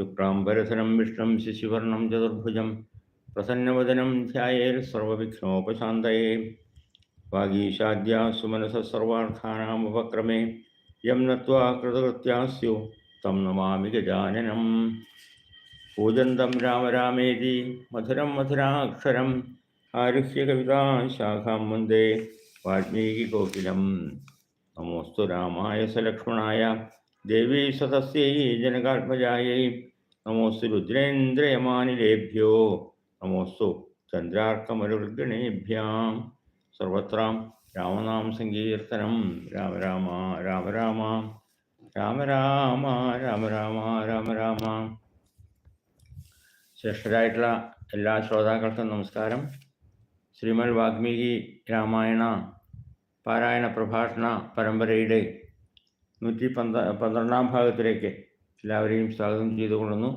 शुक्राम्बरधरं शिशिवर्ण चतुर्भुज प्रसन्न प्रसन्नवदनं ध्यायैर्सर्वविघ्नोपशान्तये। वागीशाद्या सुमनस सर्वार्थानामुपक्रमे यम नत्वा कृतकृत्या स्यु नमा गजाननम पूजन तम राम राी मधुरं मधुराक्षर, आरुह्य कविता शाखा मुंदे वाल्मीकिकोकिलं नमोस्तु राय स देवी നമോസ്തു രുദ്രേന്ദ്രയമാനിലേഭ്യോ. നമോസ്തു ചന്ദ്രാർക്കമരുഗണേഭ്യാം സർവത്രാം രാമനാം സങ്കീർത്തനം. രാമ രാമ രാമ രാമ രാമ രാമ രാമ രാമ രാമ രാമ. ശ്രേഷ്ഠരായിട്ടുള്ള എല്ലാ ശ്രോതാക്കൾക്കും നമസ്കാരം. ശ്രീമൽ വാൽമീകി രാമായണ പാരായണ പ്രഭാഷണ പരമ്പരയുടെ നൂറ്റി പന്ത്ര പന്ത്രണ്ടാം ഭാഗത്തിലേക്ക് എല്ലാവരെയും സ്വാഗതം ചെയ്തുകൊള്ളുന്നു.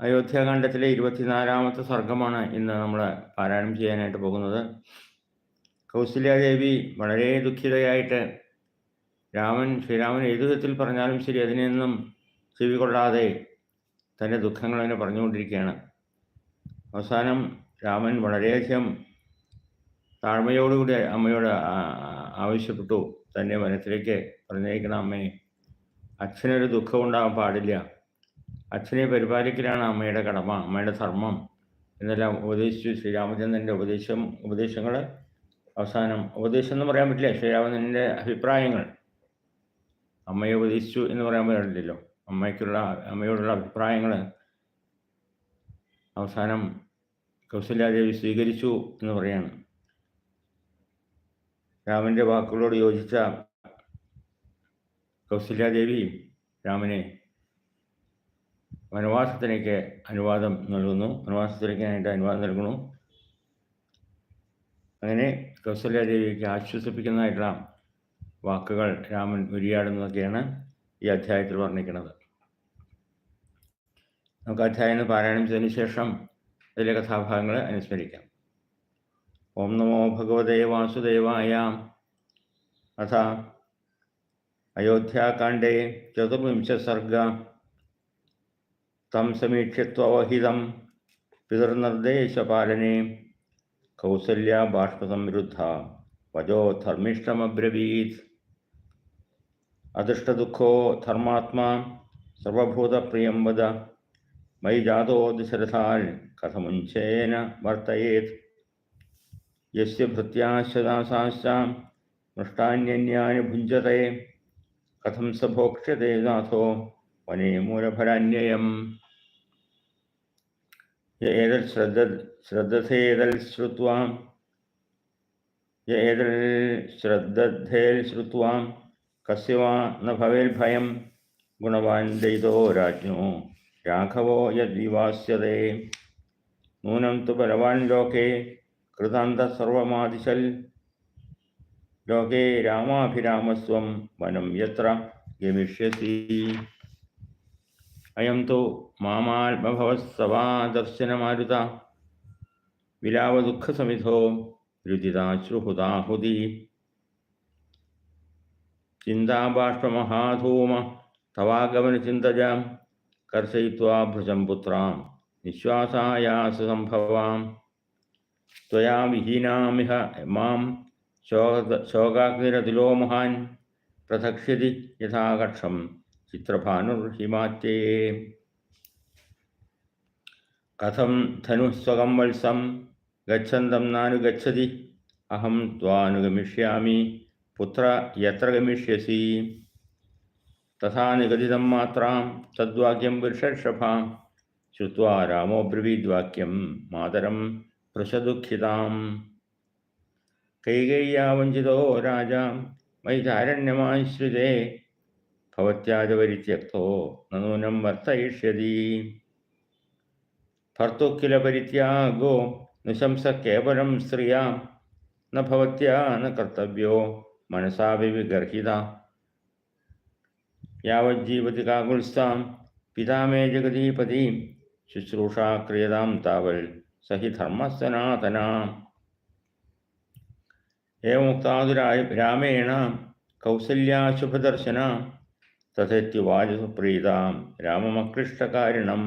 അയോധ്യാകാന്ഡത്തിലെ ഇരുപത്തിനാലാമത്തെ സർഗമാണ് ഇന്ന് നമ്മൾ പാരായണം ചെയ്യാനായിട്ട് പോകുന്നത്. കൗസല്യാദേവി വളരെ ദുഃഖിതയായിട്ട് രാമൻ ശ്രീരാമൻ ഏതു വിധത്തിൽ പറഞ്ഞാലും ശരി അതിനെയൊന്നും ചെവി കൊള്ളാതെ തന്റെ ദുഃഖങ്ങൾ അതിനെ പറഞ്ഞുകൊണ്ടിരിക്കുകയാണ്. അവസാനം രാമൻ വളരെയധികം താഴ്മയോടുകൂടി അമ്മയോട് ആവശ്യപ്പെട്ടു. തന്നെ വനത്തിലേക്ക് പറഞ്ഞേക്കണം അമ്മയെ. അച്ഛനൊരു ദുഃഖം ഉണ്ടാകാൻ പാടില്ല. അച്ഛനെ പരിപാലിക്കലാണ് അമ്മയുടെ കടമ അമ്മയുടെ ധർമ്മം എന്നെല്ലാം ഉപദേശിച്ചു ശ്രീരാമചന്ദ്രന്റെ ഉപദേശം ഉപദേശങ്ങൾ അവസാനം ഉപദേശം എന്ന് പറയാൻ പറ്റില്ല ശ്രീരാമചന്ദ്രന്റെ അഭിപ്രായങ്ങൾ. അമ്മയെ ഉപദേശിച്ചു എന്ന് പറയാൻ പറ്റില്ലല്ലോ അമ്മയ്ക്കുള്ള അമ്മയോടുള്ള അഭിപ്രായങ്ങൾ അവസാനം കൗസല്യാദേവി സ്വീകരിച്ചു എന്ന് പറയാണ്. രാമന്റെ വാക്കുകളോട് യോജിച്ച കൗസല്യാദേവി രാമനെ വനവാസത്തിലേക്ക് അനുവാദം നൽകുന്നു. വനവാസത്തിലേക്ക് വനവാസത്തിലേക്കായിട്ട് അനുവാദം നൽകുന്നു. അങ്ങനെ കൗസല്യാദേവിക്ക് ആശ്വസിപ്പിക്കുന്നതായിട്ടുള്ള വാക്കുകൾ രാമൻ ഉരിയാടുന്നതൊക്കെയാണ് ഈ അധ്യായത്തിൽ വർണിക്കുന്നത്. നമുക്ക് അധ്യായം പാരായണം ചെയ്തതിന് ശേഷം അതിലെ കഥാഭാഗങ്ങൾ അനുസ്മരിക്കാം. ഓം നമോ ഭഗവതേ വാസുദേവായ. അഥ अयोध्याकाण्डे चतुर्विंशसर्ग तं समीक्ष्य त्ववहितं पितर्निर्देशपालने कौसल्या वजो धर्मिष्ठमब्रवीत्। अदृष्टदुःखो धर्मात्मा। सर्वभूतप्रियं वद। मयि जातो दशरथान्। कथमुञ्चेन वर्तयेत्। यस्य भृत्याश्च दासाश्च मृष्टान्यन्यानि भुञ्जते। കഥം സഭോക്ഷ്യതേ നാഥോ വനേ മൂലഫലാന്യയം ഏതൽ ശ്രദ്ധ ശ്രദ്ധേതൽ ശ്രുത്വാം ഏതൽ ശ്രദ്ധേൽ ശ്രുത്വാം കസ്യ വാ ന ഭവേൽ ഭയം ഗുണവാൻ ദയിതോ രാജ്ഞോ രാഘവോ യദ്വിവാസ്യതേ നൂനം തു ബലവാൻ ലോകേ കൃതാന്ത लोके रामाभिरामस्व वनम यत्र गमिष्यसि अयं तु मामाल्मभवत्सवादर्शनमारुता विलावदुःखसमिधो रुदिताश्रुहुदाहुदि चिन्ताबाष्पमहाधूम तवागमनचिन्तजां कर्षयित्वा भृशं पुत्रां निःश्वासायाससम्भवां त्वया विहीनामिह माँ ശോക ശോകാഗ്നിര തിലോമഹാൻ പ്രധക്ഷ്യതി യഥാകക്ഷം ചിത്രഭാനുർഹിമാറ്റേ കഥം ധനുസ്വകം വത്സം. ഗച്ഛന്തം നാനുഗച്ഛതി അഹം ത്വാനുഗമിഷ്യാമി പുത്ര യത്ര ഗമിഷ്യസി. തഥാ നിഗതിതം മാത്രാം. തദ്വാക്യം പുരുഷർഷഭാം ശ്രുവാ രാമോബ്രവീദ്വാക്യം മാതരം പൃഷദുഃഖിതാം കൈകയ്യാവഞ്ചിതോ രാജ മൈതാരണ്യമാശ്രിതേ ഭവത്യാജപരിത്യക്തോ നൂനം വർത്തയിഷ്യതി. ഭർത്തുക്കില പരിത്യാഗോ നിശംസ കേവലം സ്ത്രീയാം ന ഭവത്യാ കർത്തവ്യോ മനസാവി യാവജ്ജീവതി കാകുൽസ്ഥാം പിതാമേ ജഗതീപതി ശുശ്രൂഷാ ക്രിയതാം താവൽ സഹി ധർമ്മസനാതന ഏമുക്താതുരായ രാമേണ കൗസല്യാശുഭദർശന തഥേത്യുവാച സുപ്രീതാം രാമമകൃഷ്ടകാരിണം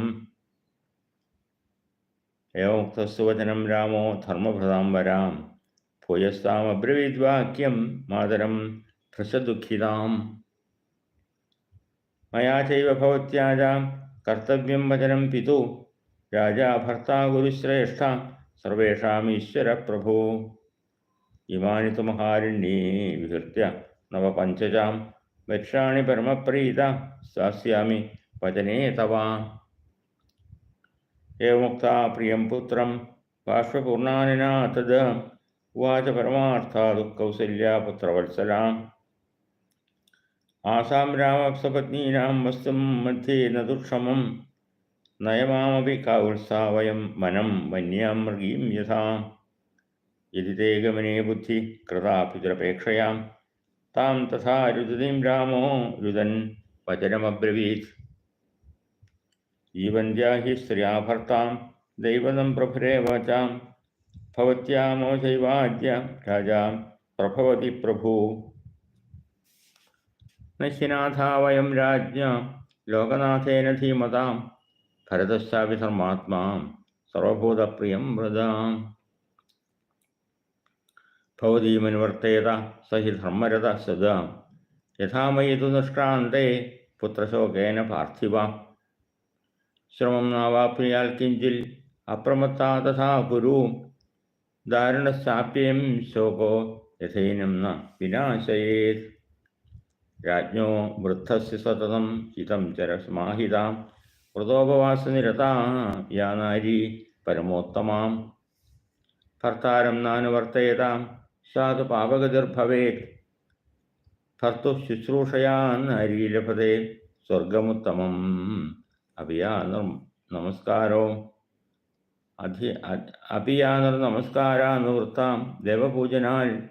ഏവമുക്തസ്സുവചനം രാമോ ധർമ്മഭൃതാം വരാം. ഭൂയസ്താമബ്രവീദ്വാക്യം മാതരം ഭൃശദുഃഖിതാം മയാ ചൈവ ഭവത്യാജ കർത്തവ്യം വചനം പിതു. രാജാ ഭർത്താ ഗുരുശ്രേഷ്ഠ സർവേഷാമീശ്വര പ്രഭു ഇമാനി തു വിഹൃത്യ നവ പഞ്ചജാം വക്ഷാണി പരമപ്രീത സ്ഥാസ്യാമി വചനേ തവ. ഏവമുക്ത പ്രിയം പുത്രം ബാഷ്പൂർണാനിനാ തദ് ഉവാച പരമാർത്ഥാതു കൗസല്യാപുത്രവത്സലാം ആസാം രാമസപത്നീനാം വസ്തും മധ്യേ ന ദുക്ഷമം നയമാമപി കൗത്സാവയം മനം വന്യാം മൃഗീം യഥാ. യതി തേ ഗമനേ ബുദ്ധി കൃതാ പിതരപേക്ഷയാം താം തഥാ രുദതീം രാമോ രുദൻ വചനമബ്രവീത് ജീവന്ത്യാ ഹി സ്ത്രീയാ ഭർത്താം ദൈവതം പ്രഭുരേവ ചാം ഭവത്യാമോ ചൈവാദ്യ രാജാ പ്രഭവതി പ്രഭു നശ്യനാഥാ വയം രാജ്ഞ ലോകനാഥേന ധീമതാം ഭരതശ്ചാപി ധർമാത്മാ സർവഭൂതപ്രിയം വൃതാം ഭവതീമനുവർത്തേത സഹി ധർമ്മരഥ സദാ. യഥാ മയി തു നിഷ്ക്രാന്തേ പുത്രശോകേന പാർത്ഥിവ. ശ്രമം നാവാപ്നുയാൽ കിഞ്ചിൽ അപ്രമത്താ തഥാ കുരു ദാരുണസ്ഥാപ്യം ശോകോ യഥൈനം ന വിനാശയേത്. രാജ്ഞോ വൃദ്ധസ് സതതം ഹിതം ചരസ്മാഹിതാം വ്രതോപവാസനിരതാ യാ നാരി പരമോത്തമാം. ഭർത്താരം നാനുവർത്തയതാം സാധു പാപഗതിർഭവേത്. ഭർത്തു ശുശ്രൂഷയാൻ നാരീ ലഭതേ സ്വർഗമുത്തമം. അഭിയാ നമസ്കാരോ. അധി അഭിയാനർ നമസ്കാരാനുവൃത്താം. ദേവപൂജനാൽ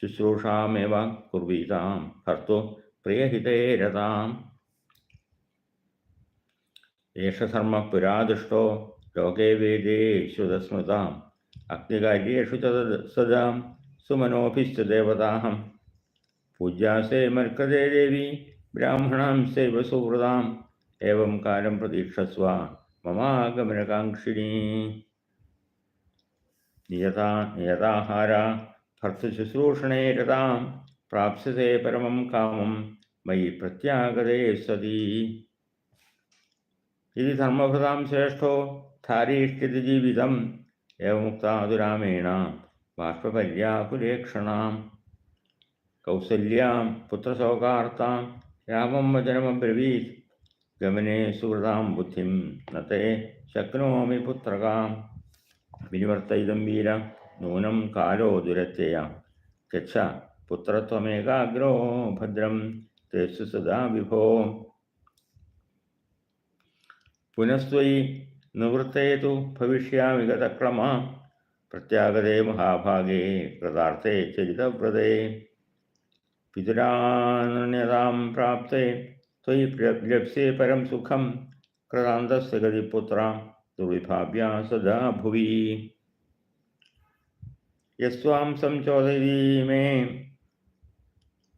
ശുശ്രൂഷാമേവ കുർവീതാം. ഭർത്തു പ്രിയഹിതേരതാം. ഏഷ ധർമ്മ പുരാദുഷ്ടോ ലോകേ വേദേ തസ്മൃതാം അഗ്നികാര്യേഷു സദാം. സുമനോഭിശ്ച ദേവതാഹം പൂജ്യാസേ മർക്കതേ ദേവി ബ്രാഹ്മണാം സൈവ സുഹൃതാം ഏവം കാലം പ്രതീക്ഷസ്വ മമാഗമനകാംക്ഷിണീ നിയതാ നിയതാഹാര ഭർത്തശുശ്രൂഷണേ രതാം പ്രാപ്സ്യത്തെ പരമം കാമം മയി പ്രത്യാഗതേ സതി ഇത് ധർമ്മഭൃതാം ശ്രേഷ്ഠോ ധാരീഷ്ഠിതി ജീവിതം ഏവമുക്താതുരാമേണ बाष्पपल्याकुलेक्षणां कौसल्यां पुत्रसौगार्तां रामं वचनमब्रवीत् गमने सुहृदा बुद्धि न ते शक्नोमि पुत्रका विवर्तम वीर, नून कालो दुरत्यया। गच्छ पुत्रत्वमेकाग्रो भद्रम तेषु सदा विभो। पुनस्त्वयि निवृत्ते भविष्या भविष्यामि गतक्रमा। प्रत्यागते महाभागे कृतार्थे त्यजितव्रते पितुरानन्यतां प्राप्ते, त्वयि लप्से परं सुखं कृतान्तस्य गतिपुत्रां दुर्विभाव्या सदा भुवि। यस्वां संचोदयति मे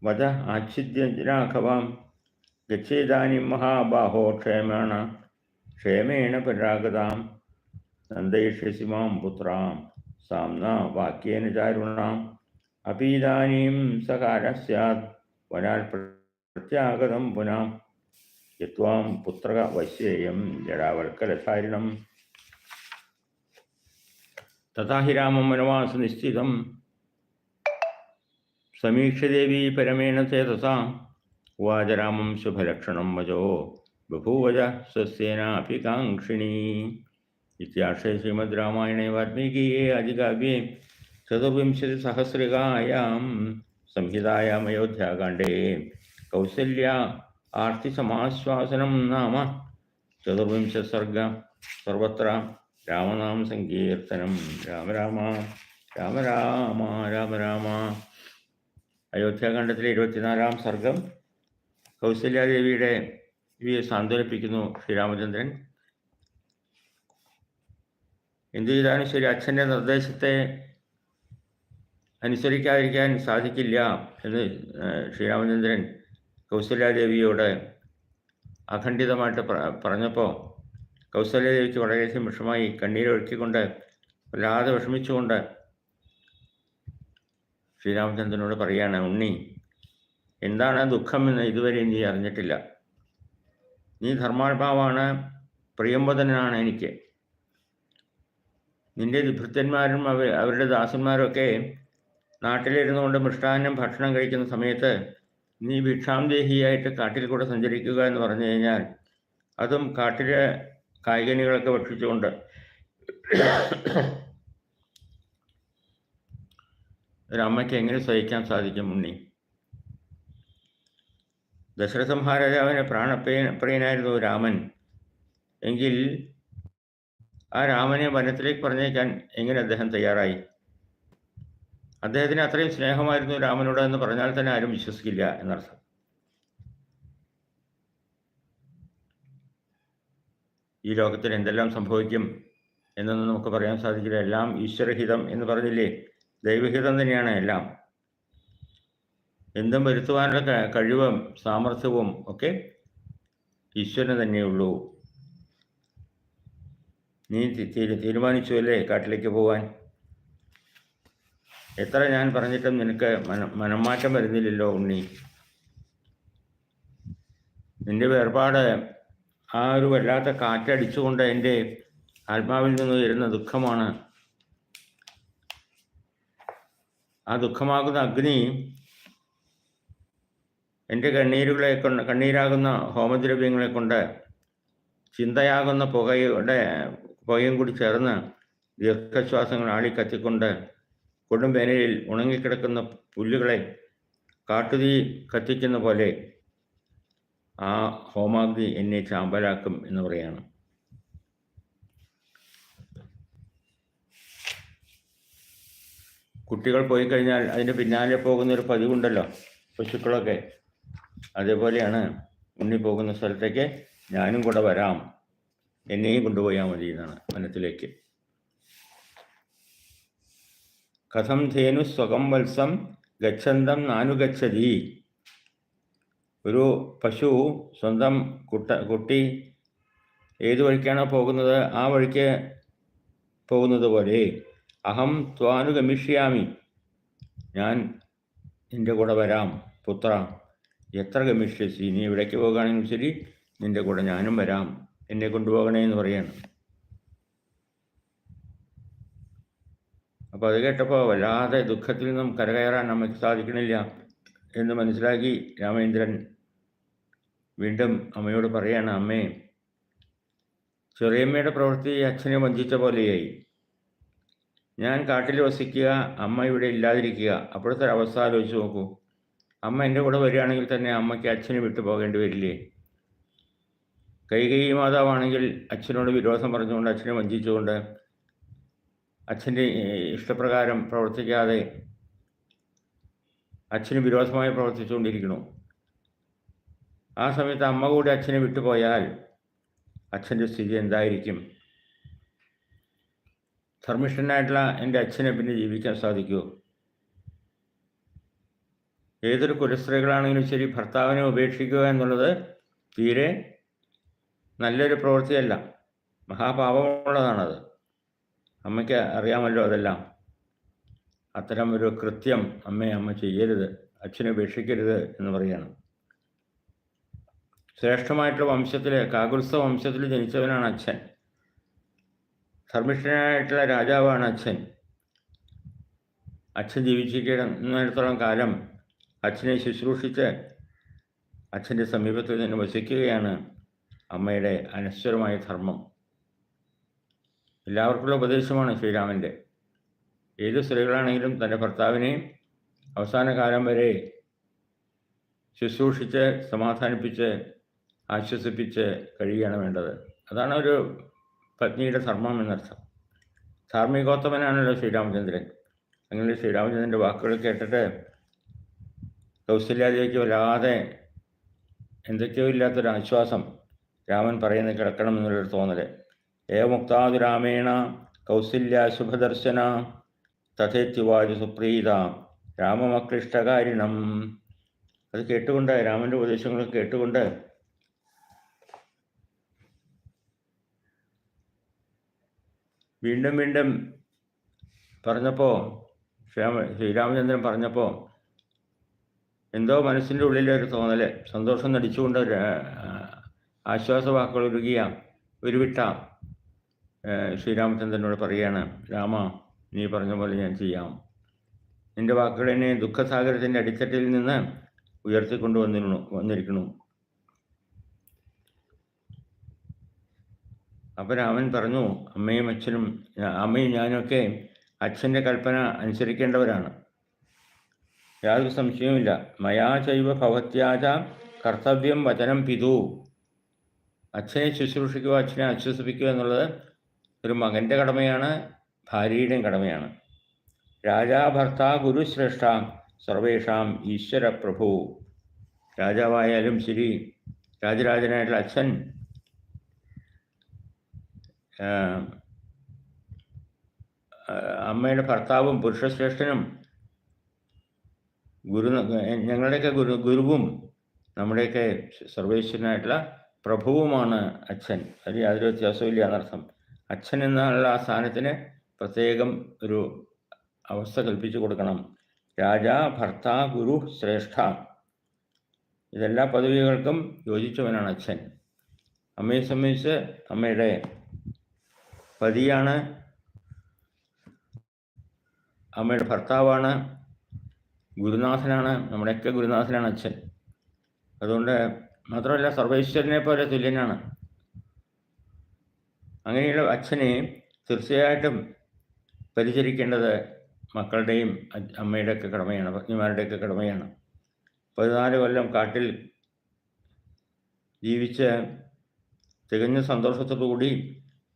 वचः आच्छिद्य राघवां गच्छेदानीं महाबाहो क्षेमेण क्षेमेण परागतां नन्दयिष्यसि माँ पुत्राम्। ചാരുണാം. അപീദാനീം സകാര സ്യാത്. വനാൽ പ്രത്യാഗതം പുനാം. യത്വാം പുത്രക വശ്യേയം ജടാവൽക്കലധാരിണം തഥാ ഹി രാമം വനവാസ നിശ്ചിതം. സമീക്ഷ്യ ദേവി പരമേണ ചേതസാ ഉവാച രാമം ശുഭലക്ഷണം വചോ. ബഭൂവജ സ്വസ്യേനാപി കാങ്ക്ഷിണീ ശ്രീമദ് രാമായണേ വാൽമീകിയെ അധികാവ്യേ ചതുർവിംശതിസഹസ്രികായാം സംഹിതായാം അയോധ്യാകാണ്ഡേ കൗസല്യ ആർത്തിസമാശ്വാസനം നാമ ചതുർവിംശസർഗ സർവത്ര രാമനാമ സങ്കീർത്തനം. രാമ രാമ രാമ രാമ രാമ അയോധ്യാകാണ്ഡത്തിലെ ഇരുപത്തിനാലാം സർഗം കൗസല്യാദേവിയുടെ ദേവിയെ സാന്ത്വനിപ്പിക്കുന്നു ശ്രീരാമചന്ദ്രൻ. എന്തു ചെയ്താലും ശരി അച്ഛന്റെ നിർദ്ദേശത്തെ അനുസരിക്കാതിരിക്കാൻ സാധിക്കില്ല എന്ന് ശ്രീരാമചന്ദ്രൻ കൗസല്യാദേവിയോട് അഖണ്ഡിതമായിട്ട് പറഞ്ഞപ്പോൾ കൗസല്യദേവിക്ക് വളരെയധികം വിഷമായി കണ്ണീരൊഴുക്കിക്കൊണ്ട് വല്ലാതെ വിഷമിച്ചുകൊണ്ട് ശ്രീരാമചന്ദ്രനോട് പറയാണ് ഉണ്ണി എന്താണ് ദുഃഖം എന്ന് ഇതുവരെ നീ അറിഞ്ഞിട്ടില്ല. നീ ധർമാത്മാവാണ് പ്രിയംബദനാണ് എനിക്ക്. നിന്റെ ഭൃത്യന്മാരും അവ അവരുടെ ദാസന്മാരൊക്കെ നാട്ടിലിരുന്നു കൊണ്ട് മൃഷ്ടാന്നം ഭക്ഷണം കഴിക്കുന്ന സമയത്ത് നീ ഭിക്ഷാംദേഹിയായിട്ട് കാട്ടിൽ കൂടെ സഞ്ചരിക്കുക എന്ന് പറഞ്ഞു കഴിഞ്ഞാൽ അതും കാട്ടിലെ കായികനികളൊക്കെ ഭക്ഷിച്ചുകൊണ്ട് ഒരമ്മയ്ക്ക് എങ്ങനെ സഹിക്കാൻ സാധിക്കും ഉണ്ണി? ദശരഥ മഹാരാജാവിന് പ്രാണപ്രിയ പ്രിയനായിരുന്നു രാമൻ. എങ്കിൽ ആ രാമനെ വനത്തിലേക്ക് പറഞ്ഞേക്കാൻ എങ്ങനെ അദ്ദേഹം തയ്യാറായി? അദ്ദേഹത്തിന് അത്രയും സ്നേഹമായിരുന്നു രാമനോട് എന്ന് പറഞ്ഞാൽ തന്നെ ആരും വിശ്വസിക്കില്ല എന്നർത്ഥം. ഈ ലോകത്തിൽ എന്തെല്ലാം സംഭവിക്കും എന്നൊന്നും നമുക്ക് പറയാൻ സാധിക്കില്ല. എല്ലാം ഈശ്വരഹിതം എന്ന് പറഞ്ഞില്ലേ? ദൈവഹിതം തന്നെയാണ് എല്ലാം. എന്തും വരുത്തുവാനുള്ള കഴിവും സാമർഥ്യവും ഒക്കെ ഈശ്വരന് തന്നെയുള്ളൂ. നീ തീരുമാനിച്ചു അല്ലേ കാട്ടിലേക്ക് പോവാൻ? എത്ര ഞാൻ പറഞ്ഞിട്ടും നിനക്ക് മന മനംമാറ്റം വരുന്നില്ലല്ലോ ഉണ്ണി. നിന്റെ വേർപാട് ആ ഒരു വല്ലാത്ത കാറ്റടിച്ചുകൊണ്ട് എന്റെ ആത്മാവിൽ നിന്ന് വരുന്ന ദുഃഖമാണ്. ആ ദുഃഖമാകുന്ന അഗ്നി എന്റെ കണ്ണീരുകളെ കൊണ്ട് കണ്ണീരാകുന്ന ഹോമദ്രവ്യങ്ങളെ കൊണ്ട് ചിന്തയാകുന്ന പുകയുടെ പുകയും കൂടി ചേർന്ന് ദീർഘശ്വാസങ്ങൾ ആളിക്കത്തിക്കൊണ്ട് കൊടും വേനലിൽ ഉണങ്ങിക്കിടക്കുന്ന പുല്ലുകളെ കാട്ടുതീ കത്തിക്കുന്ന പോലെ ആ ഹോമാഗ്നി എന്നെ ചാമ്പലാക്കും എന്ന് പറയാണ്. കുട്ടികൾ പോയി കഴിഞ്ഞാൽ അതിന്റെ പിന്നാലെ പോകുന്ന ഒരു പതിവുണ്ടല്ലോ പശുക്കളൊക്കെ. അതേപോലെയാണ് ഉണ്ണി പോകുന്ന സ്ഥലത്തേക്ക് ഞാനും കൂടെ വരാം. എന്നെയും കൊണ്ടുപോയാൽ മതി എന്നാണ് വനത്തിലേക്ക് കഥം ധേനു സ്വകം വത്സം ഗച്ഛന്തം നാനുഗച്ഛതി ഒരു പശു സ്വന്തം കുട്ട കുട്ടി ഏതു വഴിക്കാണോ പോകുന്നത് ആ വഴിക്ക് പോകുന്നത് പോലെ അഹം ത്വാനുഗമിഷ്യാമി ഞാൻ നിന്റെ കൂടെ വരാം പുത്ര. എത്ര ഗമിഷ്യസി? നീ ഇവിടേക്ക് പോകുകയാണെങ്കിലും ശരി നിന്റെ കൂടെ ഞാനും വരാം. എന്നെ കൊണ്ടുപോകണേ എന്ന് പറയാണ്. അപ്പോൾ അത് കേട്ടപ്പോൾ വല്ലാതെ ദുഃഖത്തിൽ നിന്നും കരകയറാൻ നമുക്ക് സാധിക്കണില്ല എന്ന് മനസ്സിലാക്കി രാമേന്ദ്രൻ വീണ്ടും അമ്മയോട് പറയാണ് അമ്മേ ചെറിയമ്മയുടെ പ്രവൃത്തി അച്ഛനെ വഞ്ചിച്ച പോലെയായി. ഞാൻ കാട്ടിൽ വസിക്കുക അമ്മ ഇവിടെ ഇല്ലാതിരിക്കുക. അപ്പോഴത്തെ അവസ്ഥ ആലോചിച്ച് നോക്കൂ. അമ്മ എന്റെ കൂടെ വരികയാണെങ്കിൽ തന്നെ അമ്മയ്ക്ക് അച്ഛനെ വിട്ടു പോകേണ്ടി വരില്ലേ? കൈകൈ മാതാവാണെങ്കിൽ അച്ഛനോട് വിരോധം പറഞ്ഞുകൊണ്ട് അച്ഛനെ വഞ്ചിച്ചുകൊണ്ട് അച്ഛന്റെ ഇഷ്ടപ്രകാരം പ്രവർത്തിക്കാതെ അച്ഛന് വിരോധമായി പ്രവർത്തിച്ചുകൊണ്ടിരിക്കുന്നു. ആ സമയത്ത് അമ്മ കൂടി അച്ഛനെ വിട്ടുപോയാൽ അച്ഛന്റെ സ്ഥിതി എന്തായിരിക്കും? ധർമ്മിഷ്ഠനായിട്ടുള്ള എന്റെ അച്ഛനെ പിന്നെ ജീവിക്കാൻ സാധിക്കുമോ ഏതൊരു കുലസ്ത്രീകളാണെങ്കിലും ശരി ഭർത്താവിനെ ഉപേക്ഷിക്കുക എന്നുള്ളത് തീരെ നല്ലൊരു പ്രവൃത്തിയല്ല. മഹാപാപമുള്ളതാണത്. അമ്മയ്ക്ക് അറിയാമല്ലോ അതെല്ലാം. അത്തരം ഒരു കൃത്യം അമ്മയെ അമ്മ ചെയ്യരുത്. അച്ഛനെ ഉപേക്ഷിക്കരുത് എന്ന് പറയാണ്. ശ്രേഷ്ഠമായിട്ടുള്ള വംശത്തിൽ കാകുത്സവ വംശത്തിൽ ജനിച്ചവനാണ് അച്ഛൻ. ധർമ്മിഷ്ഠനായിട്ടുള്ള രാജാവാണ് അച്ഛൻ. അച്ഛൻ ജീവിച്ചിരിക്കുന്നിടത്തോളം കാലം അച്ഛനെ ശുശ്രൂഷിച്ച് അച്ഛന്റെ സമീപത്തിൽ നിന്ന് വസിക്കുകയാണ് അമ്മയുടെ അനശ്വരമായ ധർമ്മം. എല്ലാവർക്കുള്ള ഉപദേശമാണ് ശ്രീരാമന്റെ ഏത് സ്ത്രീകളാണെങ്കിലും തന്റെ ഭർത്താവിനെ അവസാന കാലം വരെ ശുശ്രൂഷിച്ച് സമാധാനിപ്പിച്ച് ആശ്വസിപ്പിച്ച് കഴിയുകയാണ് വേണ്ടത്. അതാണ് ഒരു പത്നിയുടെ ധർമ്മം എന്നർത്ഥം. ധാർമ്മികോത്തമനാണല്ലോ ശ്രീരാമചന്ദ്രൻ. അങ്ങനെ ശ്രീരാമചന്ദ്രന്റെ വാക്കുകൾ കേട്ടിട്ട് കൗസല്യാദേവിക്ക് വല്ലാതെ എന്തൊക്കെയോ ഇല്ലാത്തൊരു ആശ്വാസം രാമൻ പറയുന്നത് കിടക്കണം എന്നുള്ളൊരു തോന്നൽ ഏവമുക്താതു രാമേണ കൗസല്യ ശുഭദർശന തഥേത്യുവാചു സുപ്രീത രാമമക്ലിഷ്ടകാരിണം. അത് കേട്ടുകൊണ്ട് രാമന്റെ ഉപദേശങ്ങൾ കേട്ടുകൊണ്ട്. വീണ്ടും വീണ്ടും പറഞ്ഞപ്പോൾ ശ്രീരാമ ശ്രീരാമചന്ദ്രൻ പറഞ്ഞപ്പോൾ എന്തോ മനസ്സിന്റെ ഉള്ളിലൊരു തോന്നൽ സന്തോഷം നടിച്ചുകൊണ്ട് ആശ്വാസവാക്കുകൾ ഒരുകിയാം ഉരുവിട്ട ശ്രീരാമചന്ദ്രനോട് പറയുകയാണ് രാമ നീ പറഞ്ഞ പോലെ ഞാൻ ചെയ്യാം. നിന്റെ വാക്കുകൾ എന്നെ ദുഃഖസാഗരത്തിന്റെ അടിത്തട്ടിൽ നിന്ന് ഉയർത്തിക്കൊണ്ടു വന്നിരുന്നു വന്നിരിക്കുന്നു. അപ്പം രാമൻ പറഞ്ഞു അമ്മയും അച്ഛനും അമ്മയും ഞാനൊക്കെ അച്ഛന്റെ കൽപ്പന അനുസരിക്കേണ്ടവരാണ്. യാതൊരു സംശയവുമില്ല. മയാ ചൈവ ഭവത്യാച കർത്തവ്യം വചനം പിതു. അച്ഛനെ ശുശ്രൂഷിക്കുക അച്ഛനെ ആശ്വസിപ്പിക്കുക എന്നുള്ളത് ഒരു മകന്റെ കടമയാണ് ഭാര്യയുടെയും കടമയാണ്. രാജാ ഭർത്ത ഗുരുശ്രേഷ്ഠ സർവേഷാം ഈശ്വര പ്രഭു രാജാവായാലും ശരി രാജരാജനായിട്ടുള്ള അച്ഛൻ അമ്മയുടെ ഭർത്താവും പുരുഷശ്രേഷ്ഠനും ഗുരു ഞങ്ങളുടെയൊക്കെ ഗുരു ഗുരുവും നമ്മുടെയൊക്കെ സർവേശ്വരനായിട്ടുള്ള പ്രഭുവുമാണ് അച്ഛൻ. അതിൽ യാതൊരു വ്യത്യാസമില്ല എന്നർത്ഥം അച്ഛൻ എന്നുള്ള ആ സ്ഥാനത്തിന് പ്രത്യേകം ഒരു അവസ്ഥ കൽപ്പിച്ചു കൊടുക്കണം. രാജ ഭർത്ത ഗുരു ശ്രേഷ്ഠ. ഇതെല്ലാ പദവികൾക്കും യോജിച്ചവനാണ് അച്ഛൻ. അമ്മയെ സംബന്ധിച്ച് അമ്മയുടെ പതിയാണ്. അമ്മയുടെ ഭർത്താവാണ്. ഗുരുനാഥനാണ്. നമ്മുടെയൊക്കെ ഗുരുനാഥനാണ് അച്ഛൻ. അതുകൊണ്ട് മാത്രമല്ല സർവേശ്വരനെ പോലെ തുല്യനാണ്. അങ്ങനെയുള്ള അച്ഛനെ തീർച്ചയായിട്ടും പരിചരിക്കേണ്ടത് മക്കളുടെയും അമ്മയുടെയൊക്കെ കടമയാണ് പത്നിമാരുടെയൊക്കെ കടമയാണ്. പതിനാല് കൊല്ലം കാട്ടിൽ ജീവിച്ച് തികഞ്ഞ സന്തോഷത്തോടു കൂടി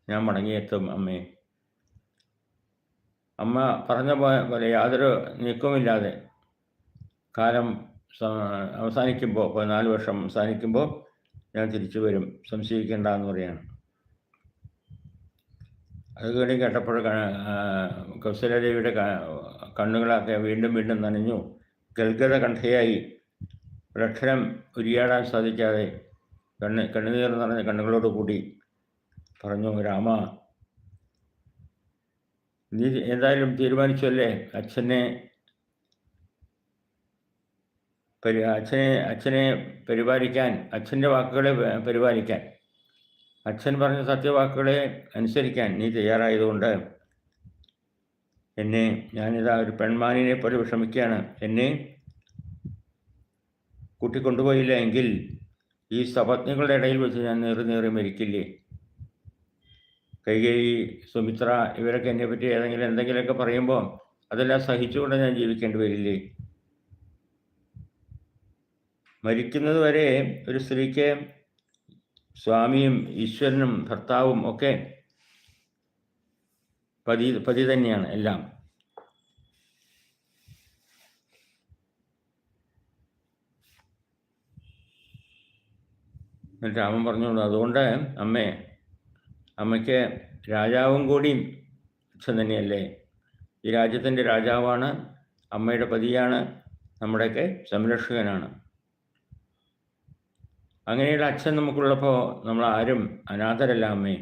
ഞാൻ മടങ്ങിയെത്തും അമ്മയെ അമ്മ പറഞ്ഞ പോലെ യാതൊരു നീക്കവുമില്ലാതെ കാലം അവസാനിക്കുമ്പോൾ പതിനാല് വർഷം അവസാനിക്കുമ്പോൾ ഞാൻ തിരിച്ചു വരും. സംശയിക്കേണ്ട എന്ന് പറയാണ് അത് കൂടി കേട്ടപ്പോൾ കൗസലദേവിയുടെ കണ്ണുകളൊക്കെ വീണ്ടും വീണ്ടും നനഞ്ഞു. ഗൽഗത കണ്ഠയായി. ഒരക്ഷരം ഉരിയാടാൻ സാധിക്കാതെ കണ്ണ് കണ്ണുനീർ നിറഞ്ഞ കണ്ണുകളോട് കൂടി പറഞ്ഞു രാമ നീ എന്തായാലും തീരുമാനിച്ചല്ലേ? അച്ഛനെ പരി അച്ഛനെ അച്ഛനെ പരിപാലിക്കാൻ അച്ഛന്റെ വാക്കുകളെ പരിപാലിക്കാൻ. അച്ഛൻ പറഞ്ഞ സത്യവാക്കുകളെ അനുസരിക്കാൻ നീ തയ്യാറായതുകൊണ്ട് എന്നെ ഞാനിതാ ഒരു പെൺമാനിനെ പോലെ വിഷമിക്കുകയാണ്. എന്നെ കൂട്ടിക്കൊണ്ടുപോയില്ല എങ്കിൽ ഈ സപത്നികളുടെ ഇടയിൽ വെച്ച് ഞാൻ നേറി നേറി മരിക്കില്ലേ? കൈകൈ സുമിത്ര ഇവരൊക്കെ എന്നെ പറ്റി ഏതെങ്കിലും എന്തെങ്കിലുമൊക്കെ പറയുമ്പോൾ അതെല്ലാം സഹിച്ചുകൊണ്ട് ഞാൻ ജീവിക്കേണ്ടി വരില്ലേ? മരിക്കുന്നത് വരെ ഒരു സ്ത്രീക്ക് സ്വാമിയും ഈശ്വരനും ഭർത്താവും ഒക്കെ പതി പതി തന്നെയാണ് എല്ലാം. രാമൻ പറഞ്ഞോളൂ അതുകൊണ്ട് അമ്മേ അമ്മയ്ക്ക് രാജാവും കൂടി അച്ഛൻ തന്നെയല്ലേ? ഈ രാജ്യത്തിന്റെ രാജാവാണ് അമ്മയുടെ പതിയാണ് നമ്മുടെയൊക്കെ സംരക്ഷകനാണ്. അങ്ങനെയുള്ള അച്ഛൻ നമുക്കുള്ളപ്പോൾ നമ്മൾ ആരും അനാഥരല്ല അമ്മേ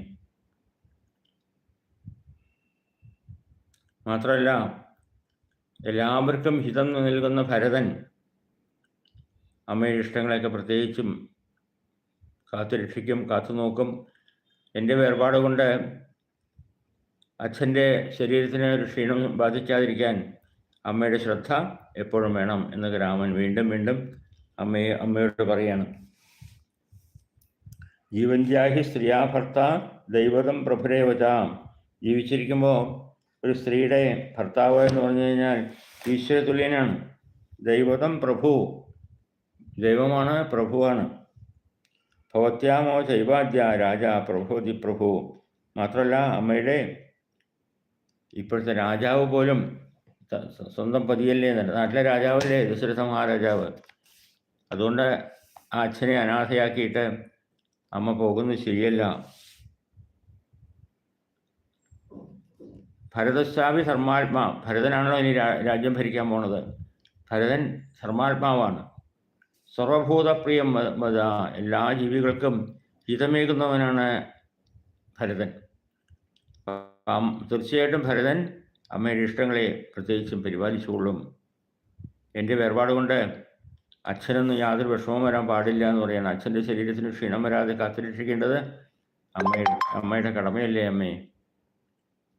മാത്രമല്ല എല്ലാവർക്കും ഹിതം നൽകുന്ന ഭരതൻ അമ്മയുടെ ഇഷ്ടങ്ങളെയൊക്കെ പ്രത്യേകിച്ചും കാത്തുരക്ഷിക്കും കാത്തുനോക്കും എന്റെ വേർപാട് കൊണ്ട് അച്ഛന്റെ ശരീരത്തിന് ഒരു ക്ഷീണം ബാധിക്കാതിരിക്കാൻ അമ്മയുടെ ശ്രദ്ധ എപ്പോഴും വേണം എന്നൊക്കെ രാമൻ വീണ്ടും വീണ്ടും അമ്മയെ അമ്മയോട് പറയാണ്. ജീവൻജാഹി സ്ത്രീയാഭർത്ത ദൈവതം പ്രഭുരേവചാം ജീവിച്ചിരിക്കുമ്പോൾ ഒരു സ്ത്രീയുടെ ഭർത്താവ് എന്ന് പറഞ്ഞു കഴിഞ്ഞാൽ ഈശ്വര തുല്യനാണ്. ദൈവതം പ്രഭു. ദൈവമാണ് പ്രഭുവാണ്. ഭവത്യാമോ ചൈവാദ്യ രാജ പ്രഭുതി പ്രഭു. മാത്രമല്ല അമ്മയുടെ ഇപ്പോഴത്തെ രാജാവ് പോലും സ്വന്തം പതിയല്ലേ നാട്ടിലെ രാജാവല്ലേ ദശരഥ മഹാരാജാവ്. അതുകൊണ്ട് ആ അച്ഛനെ അനാഥയാക്കിയിട്ട് അമ്മ പോകുന്നത് ശരിയല്ല. ഭരതസ്വാമി ധർമാത്മാ ഭരതനാണല്ലോ ഇനി രാജ്യം ഭരിക്കാൻ പോണത്. ഭരതൻ ധർമാത്മാവാണ് സർവഭൂതപ്രിയം മത എല്ലാ ജീവികൾക്കും ഹിതമേകുന്നവനാണ് ഭരതൻ. തീർച്ചയായിട്ടും ഭരതൻ അമ്മയുടെ ഇഷ്ടങ്ങളെ പ്രത്യേകിച്ചും പരിപാലിച്ചുകൊള്ളും. എന്റെ വേർപാട് കൊണ്ട് അച്ഛനൊന്നും യാതൊരു വിഷമവും വരാൻ പാടില്ല എന്ന് പറയണം അച്ഛന്റെ ശരീരത്തിന് ക്ഷീണം വരാതെ കാത്തുരക്ഷിക്കേണ്ടത് അമ്മയുടെ അമ്മയുടെ കടമയല്ലേ അമ്മേ?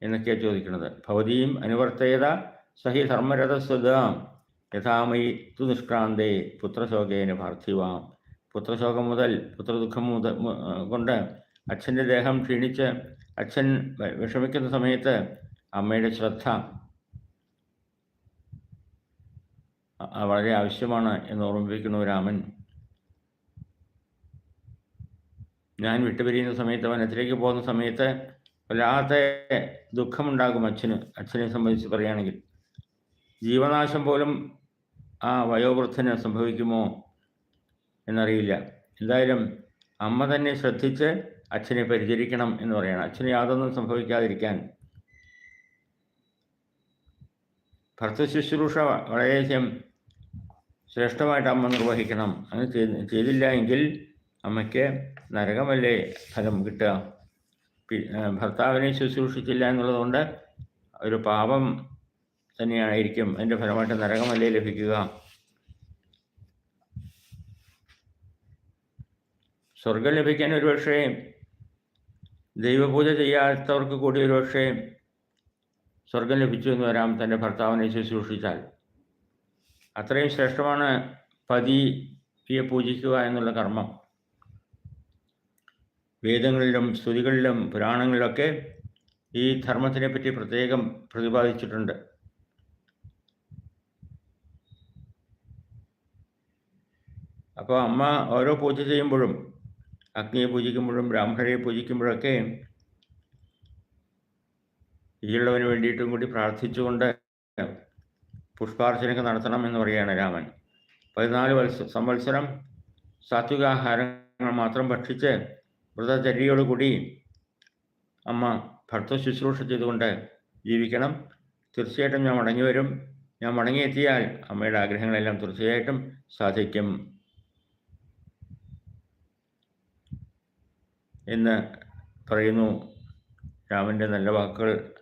എന്നൊക്കെയാണ് ചോദിക്കുന്നത്. ഭവതിയും അനുവർത്തയത സഹി ധർമ്മരഥസ്വതാം. യഥാമയി തു നിഷ്ക്രാന്തേ പുത്രശോകേന പാർത്ഥിവാം. പുത്രശോകം മുതൽ പുത്രദുഃഖം മുതൽ കൊണ്ട് അച്ഛന്റെ ദേഹം ക്ഷീണിച്ച് അച്ഛൻ വിഷമിക്കുന്ന സമയത്ത് അമ്മയുടെ ശ്രദ്ധ വളരെ ആവശ്യമാണ് എന്ന് ഓർമ്മിപ്പിക്കുന്നു രാമൻ. ഞാൻ വിട്ടുപിരിയുന്ന സമയത്ത് വനത്തിലേക്ക് പോകുന്ന സമയത്ത് വല്ലാത്ത ദുഃഖമുണ്ടാകും അച്ഛന്. അച്ഛനെ സംബന്ധിച്ച് പറയുകയാണെങ്കിൽ ജീവനാശം പോലും ആ വയോവൃദ്ധന് സംഭവിക്കുമോ എന്നറിയില്ല. എന്തായാലും അമ്മ തന്നെ ശ്രദ്ധിച്ച് അച്ഛനെ പരിചരിക്കണം എന്ന് പറയണം. അച്ഛന് യാതൊന്നും സംഭവിക്കാതിരിക്കാൻ. ഭർത്തശുശ്രൂഷ വളരെയധികം ശ്രേഷ്ഠമായിട്ട് അമ്മ നിർവഹിക്കണം. അങ്ങനെ ചെയ്ത് ചെയ്തില്ല എങ്കിൽ അമ്മയ്ക്ക് നരകമല്ലേ ഫലം കിട്ടുക? ഭർത്താവിനെ ശുശ്രൂഷിച്ചില്ല എന്നുള്ളതുകൊണ്ട് ഒരു പാപം തന്നെയായിരിക്കും അതിന്റെ ഫലമായിട്ട് നരകമല്ലേ ലഭിക്കുക. സ്വർഗം ലഭിക്കാൻ ഒരുപക്ഷേ ദൈവപൂജ ചെയ്യാത്തവർക്ക് കൂടി ഒരുപക്ഷേ സ്വർഗം ലഭിച്ചു എന്ന് വരാം തന്റെ ഭർത്താവിനെ ശുശ്രൂഷിച്ചാൽ. അത്രയും ശ്രേഷ്ഠമാണ് പതിയെ പൂജിക്കുക എന്നുള്ള കർമ്മം. വേദങ്ങളിലും സ്തുതികളിലും പുരാണങ്ങളിലൊക്കെ ഈ ധർമ്മത്തിനെ പറ്റി പ്രത്യേകം പ്രതിപാദിച്ചിട്ടുണ്ട്. അപ്പോൾ അമ്മ ഓരോ പൂജ ചെയ്യുമ്പോഴും അഗ്നിയെ പൂജിക്കുമ്പോഴും ബ്രാഹ്മണരെ പൂജിക്കുമ്പോഴൊക്കെ ഈയുള്ളവന് വേണ്ടിയിട്ടും കൂടി പ്രാർത്ഥിച്ചുകൊണ്ട് പുഷ്പാർച്ചനയൊക്കെ നടത്തണം എന്ന് പറയുകയാണ് രാമൻ. പതിനാല് വത്സ സംവത്സരം സാത്വികാഹാരങ്ങൾ മാത്രം ഭക്ഷിച്ച് വ്രതചര്യയോടുകൂടി അമ്മ ഭർത്ത ശുശ്രൂഷ ചെയ്തുകൊണ്ട് ജീവിക്കണം. തീർച്ചയായിട്ടും ഞാൻ മടങ്ങി വരും. ഞാൻ മടങ്ങിയെത്തിയാൽ അമ്മയുടെ ആഗ്രഹങ്ങളെല്ലാം തീർച്ചയായിട്ടും സാധിക്കും. എന്ന് പറയുന്നു രാമന്റെ നല്ല വാക്കുകൾ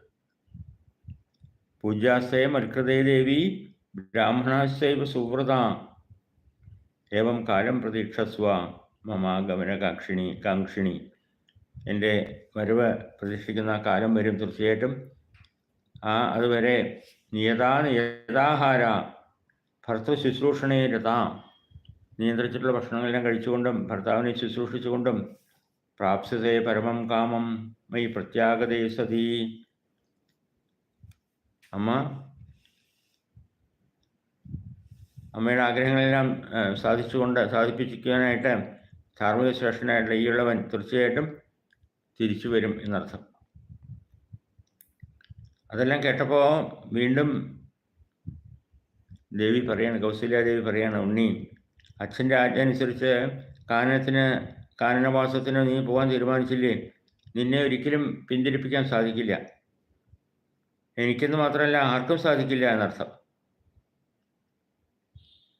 പൂജാസ്തേ മൽകൃതേ ദേവി ബ്രാഹ്മണാസ്തൈവ സുവ്രത ഏവം കാലം പ്രതീക്ഷസ്വ മമാഗമന കാക്ഷിണി കാങ്ക്ഷിണി എന്റെ വരവ് പ്രതീക്ഷിക്കുന്ന കാലം വരും തീർച്ചയായിട്ടും. ആ അതുവരെ നിയതാ നിയതാഹാര ഭർത്തൃ ശുശ്രൂഷണേ രഥാ നിയന്ത്രിച്ചിട്ടുള്ള ഭക്ഷണങ്ങളെല്ലാം കഴിച്ചുകൊണ്ടും ഭർത്താവിനെ ശുശ്രൂഷിച്ചുകൊണ്ടും പ്രാപ്സ്യതേ പരമം കാമം മൈ പ്രത്യാഗതേ സതീ। അമ്മ അമ്മയുടെ ആഗ്രഹങ്ങളെല്ലാം സാധിച്ചുകൊണ്ട് സാധിപ്പിച്ചിരിക്കാനായിട്ട് ധാർമ്മിക ശ്രേഷ്ഠനായിട്ടുള്ള ഈയുള്ളവൻ തീർച്ചയായിട്ടും തിരിച്ചു വരും എന്നർത്ഥം. അതെല്ലാം കേട്ടപ്പോൾ വീണ്ടും ദേവി പറയാണ് കൗസല്യാദേവി പറയാണ് ഉണ്ണി അച്ഛന്റെ ആജ്ഞ അനുസരിച്ച് കാനനത്തിന് കാനനവാസത്തിന് നീ പോകാൻ തീരുമാനിച്ചില്ലേ? നിന്നെ ഒരിക്കലും പിന്തിരിപ്പിക്കാൻ സാധിക്കില്ല. എനിക്കെന്ന് മാത്രമല്ല ആർക്കും സാധിക്കില്ല എന്നർത്ഥം.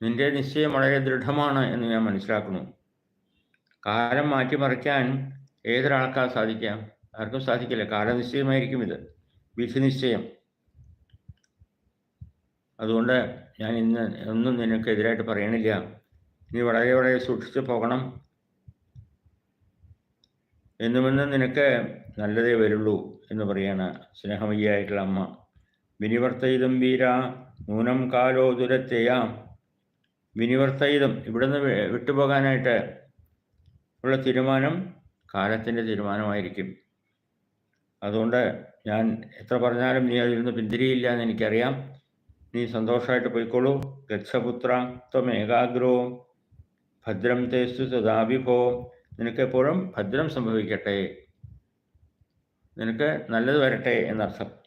നിന്റെ നിശ്ചയം വളരെ ദൃഢമാണ് എന്ന് ഞാൻ മനസ്സിലാക്കുന്നു. കാലം മാറ്റിമറിക്കാൻ ഏതൊരാൾക്കാ സാധിക്കാം? ആർക്കും സാധിക്കില്ല. കാലനിശ്ചയമായിരിക്കും ഇത്. വിധി നിശ്ചയം അതുകൊണ്ട് ഞാൻ ഇന്ന് ഒന്നും നിനക്കെതിരായിട്ട് പറയണില്ല. നീ വളരെ വളരെ സൂക്ഷിച്ചു പോകണം. എന്നുമെന്നും നിനക്ക് നല്ലതേ വരുള്ളൂ. എന്ന് പറയുകയാണ് സ്നേഹമയ്യായിട്ടുള്ള അമ്മ. വിനിവർത്തയിതും വീര നൂനം കാലോ ദുരത്തെയാം. വിനിവർത്തയിതും ഇവിടുന്ന് വിട്ടുപോകാനായിട്ട് ഉള്ള തീരുമാനം കാലത്തിന്റെ തീരുമാനമായിരിക്കും. അതുകൊണ്ട് ഞാൻ എത്ര പറഞ്ഞാലും നീ അതിൽ നിന്ന് പിന്തിരിയില്ല എന്ന് എനിക്കറിയാം. നീ സന്തോഷമായിട്ട് പോയിക്കോളൂ. ഗച്ഛപുത്ര ത്വമേകാഗ്രോ ഭദ്രം തേസ്തു സദാഭിഭവം നിനക്കെപ്പോഴും ഭദ്രം സംഭവിക്കട്ടെ. നിനക്ക് നല്ലത് വരട്ടെ എന്നർത്ഥം.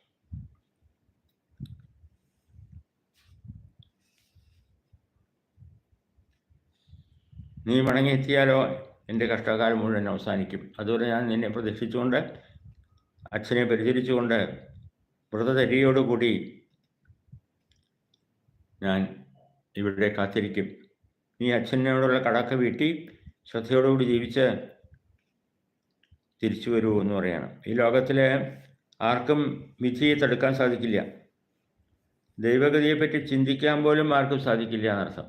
നീ മടങ്ങിയെത്തിയാലോ എന്റെ കഷ്ടകാലം മുഴുവൻ അവസാനിക്കും. അതുപോലെ ഞാൻ നിന്നെ പ്രതീക്ഷിച്ചുകൊണ്ട് അച്ഛനെ പരിചരിച്ചുകൊണ്ട് വ്രതചര്യയോടുകൂടി ഞാൻ ഇവിടെ കാത്തിരിക്കും. നീ അച്ഛനോടുള്ള കടക്ക വീട്ടി ശ്രദ്ധയോടുകൂടി ജീവിച്ച് തിരിച്ചു വരൂ എന്ന് പറയണം. ഈ ലോകത്തിലെ ആർക്കും വിധിയെ തടുക്കാൻ സാധിക്കില്ല. ദൈവഗതിയെപ്പറ്റി ചിന്തിക്കാൻ പോലും ആർക്കും സാധിക്കില്ല എന്നർത്ഥം.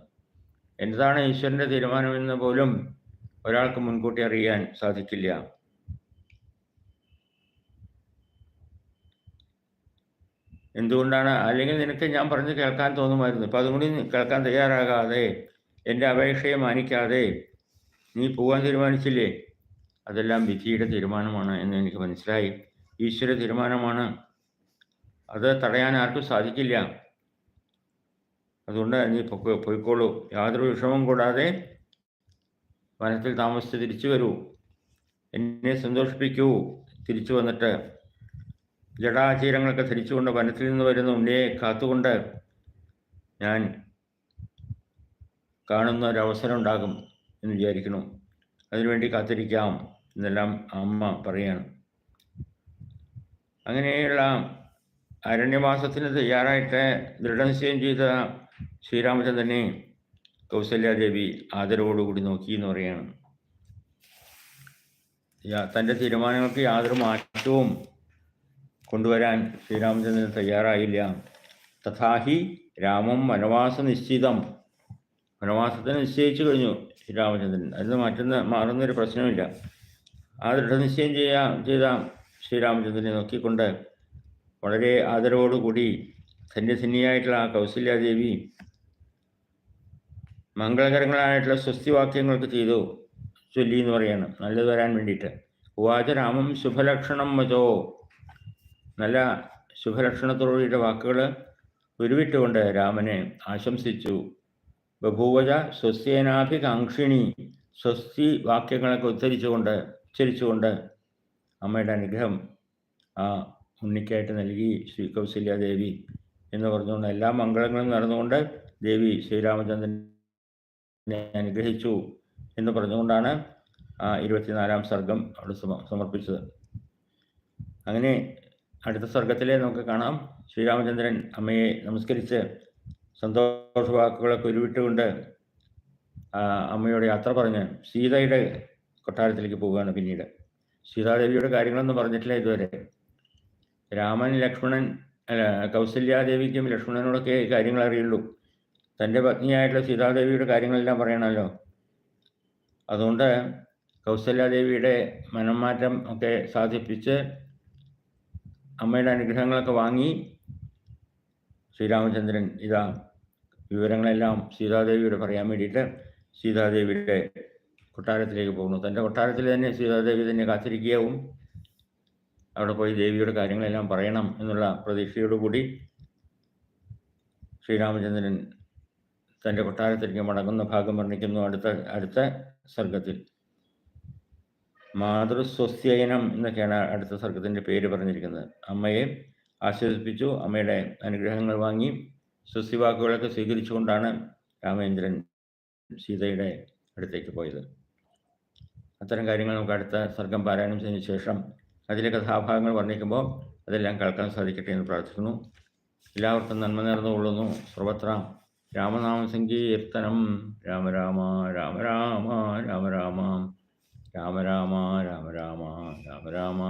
എന്താണ് ഈശ്വരന്റെ തീരുമാനമെന്ന് പോലും ഒരാൾക്ക് മുൻകൂട്ടി അറിയാൻ സാധിക്കില്ല. എന്തുകൊണ്ടാണ്? അല്ലെങ്കിൽ നിനക്ക് ഞാൻ പറഞ്ഞ് കേൾക്കാൻ തോന്നുമായിരുന്നു. ഇപ്പം അതുകൊണ്ട് കേൾക്കാൻ തയ്യാറാകാതെ എന്റെ അപേക്ഷയെ മാനിക്കാതെ നീ പോകാൻ തീരുമാനിച്ചില്ലേ? അതെല്ലാം വിധിയുടെ തീരുമാനമാണ് എന്ന് എനിക്ക് മനസ്സിലായി. ഈശ്വര തീരുമാനമാണ്. അത് തടയാൻ ആർക്കും സാധിക്കില്ല. അതുകൊണ്ട് നീ പൊയ്ക്കോളൂ. യാതൊരു വിഷമവും കൂടാതെ വനത്തിൽ താമസിച്ച് തിരിച്ചു വരൂ. എന്നെ സന്തോഷിപ്പിക്കൂ. തിരിച്ചു വന്നിട്ട് ജടാചീരങ്ങളൊക്കെ ധരിച്ചുകൊണ്ട് വനത്തിൽ നിന്ന് വരുന്ന ഉണ്ണിയെ കാത്തുകൊണ്ട് ഞാൻ കാണുന്ന ഒരവസരം ഉണ്ടാകും എന്ന് വിചാരിക്കുന്നു. അതിനുവേണ്ടി കാത്തിരിക്കാം. എന്നെല്ലാം അമ്മ പറയാണ്. അങ്ങനെയുള്ള അരണ്യവാസത്തിന് തയ്യാറായിട്ട് ദൃഢനിശ്ചയം ചെയ്ത ശ്രീരാമചന്ദ്രനെ കൗസല്യാദേവി ആദരവോടുകൂടി നോക്കി എന്ന് പറയാണ്. തന്റെ തീരുമാനങ്ങൾക്ക് യാതൊരു മാറ്റവും കൊണ്ടുവരാൻ ശ്രീരാമചന്ദ്രൻ തയ്യാറായില്ല. തഥാഹി രാമം വനവാസ നിശ്ചിതം. വനവാസത്തിന് നിശ്ചയിച്ചു കഴിഞ്ഞു ശ്രീരാമചന്ദ്രൻ. അതിന് മാറ്റുന്ന മാറുന്നൊരു പ്രശ്നമില്ല ആ ദൃഢനിശ്ചയം ചെയ്യാ ചെയ്ത. ശ്രീരാമചന്ദ്രനെ നോക്കിക്കൊണ്ട് വളരെ ആദരവോടുകൂടി ധന്യധന്യായിട്ടുള്ള ആ കൗസല്യാദേവി മംഗളകരങ്ങളായിട്ടുള്ള സ്വസ്തിവാക്യങ്ങൾക്ക് ചെയ്തു ചൊല്ലി എന്ന് പറയണം. നല്ലത് വരാൻ വേണ്ടിയിട്ട്. ഉവാച രാമം ശുഭലക്ഷണം വചോ. നല്ല ശുഭലക്ഷണത്തോടുകൂടിയിട്ട് വാക്കുകൾ ഉരുവിട്ടുകൊണ്ട് രാമനെ ആശംസിച്ചു. ബഭൂവജ സ്വസ്യേനാഭികാംക്ഷിണി സ്വസ്തി വാക്യങ്ങളൊക്കെ ഉദ്ധരിച്ചുകൊണ്ട് ഉച്ചരിച്ചുകൊണ്ട് അമ്മയുടെ അനുഗ്രഹം ആ ഉണ്ണിക്കായിട്ട് നൽകി ശ്രീ കൗസല്യാദേവി എന്ന് പറഞ്ഞുകൊണ്ട് എല്ലാ മംഗളങ്ങളും നടന്നുകൊണ്ട് ദേവി ശ്രീരാമചന്ദ്രനെ അനുഗ്രഹിച്ചു എന്ന് പറഞ്ഞുകൊണ്ടാണ് ആ ഇരുപത്തിനാലാം സർഗം അവിടെ സമർപ്പിച്ചത്. അങ്ങനെ അടുത്ത സർഗത്തിലെ നമുക്ക് കാണാം. ശ്രീരാമചന്ദ്രൻ അമ്മയെ നമസ്കരിച്ച് സന്തോഷ വാക്കുകളൊക്കെ ഉരുവിട്ടുകൊണ്ട് അമ്മയോട് യാത്ര പറഞ്ഞ് സീതയുടെ കൊട്ടാരത്തിലേക്ക് പോവുകയാണ് പിന്നീട്. സീതാദേവിയുടെ കാര്യങ്ങളൊന്നും പറഞ്ഞിട്ടില്ല ഇതുവരെ. രാമൻ ലക്ഷ്മണൻ അല്ല കൗസല്യാദേവിക്കും ലക്ഷ്മണനോടൊക്കെ കാര്യങ്ങൾ അറിയുള്ളൂ. തന്റെ പത്നിയായിട്ടുള്ള സീതാദേവിയുടെ കാര്യങ്ങളെല്ലാം പറയണമല്ലോ. അതുകൊണ്ട് കൗസല്യാദേവിയുടെ മനംമാറ്റം ഒക്കെ സാധിപ്പിച്ച് അമ്മയുടെ അനുഗ്രഹങ്ങളൊക്കെ വാങ്ങി ശ്രീരാമചന്ദ്രൻ ഇതാ വിവരങ്ങളെല്ലാം സീതാദേവിയോട് പറയാൻ വേണ്ടിയിട്ട് സീതാദേവിയുടെ കൊട്ടാരത്തിലേക്ക് പോകുന്നു. തന്റെ കൊട്ടാരത്തിൽ തന്നെ സീതാദേവി തന്നെ കാത്തിരിക്കുകയാവും. അവിടെ പോയി ദേവിയുടെ കാര്യങ്ങളെല്ലാം പറയണം എന്നുള്ള പ്രതീക്ഷയോടുകൂടി ശ്രീരാമചന്ദ്രൻ തന്റെ കൊട്ടാരത്തിലേക്ക് മടങ്ങുന്ന ഭാഗം വർണിക്കുന്നു അടുത്ത അടുത്ത സർഗത്തിൽ. മാതൃസ്വസ്യയനം എന്നൊക്കെയാണ് അടുത്ത സർഗത്തിന്റെ പേര് പറഞ്ഞിരിക്കുന്നത്. അമ്മയെ ആശ്വസിപ്പിച്ചു അമ്മയുടെ അനുഗ്രഹങ്ങൾ വാങ്ങി സ്വസ്തിവാക്കുകളൊക്കെ സ്വീകരിച്ചുകൊണ്ടാണ് രാമേന്ദ്രൻ സീതയുടെ അടുത്തേക്ക് പോയത്. അത്തരം കാര്യങ്ങൾ നമുക്ക് അടുത്ത സർഗം പാരായണം ചെയ്തതിനു ശേഷം അതിലെ കഥാഭാഗങ്ങൾ വർണിക്കുമ്പോൾ അതെല്ലാം കേൾക്കാൻ സാധിക്കട്ടെ എന്ന് പ്രാർത്ഥിക്കുന്നു. എല്ലാവർക്കും നന്മ നേർന്നുകൊള്ളുന്നു. സർവത്ര രാമനാമ സങ്കീർത്തനം രാമ രാമ രാമ രാമ രാമ രാമ രാമ രാമ രാമ രാമ രാമ രാമ.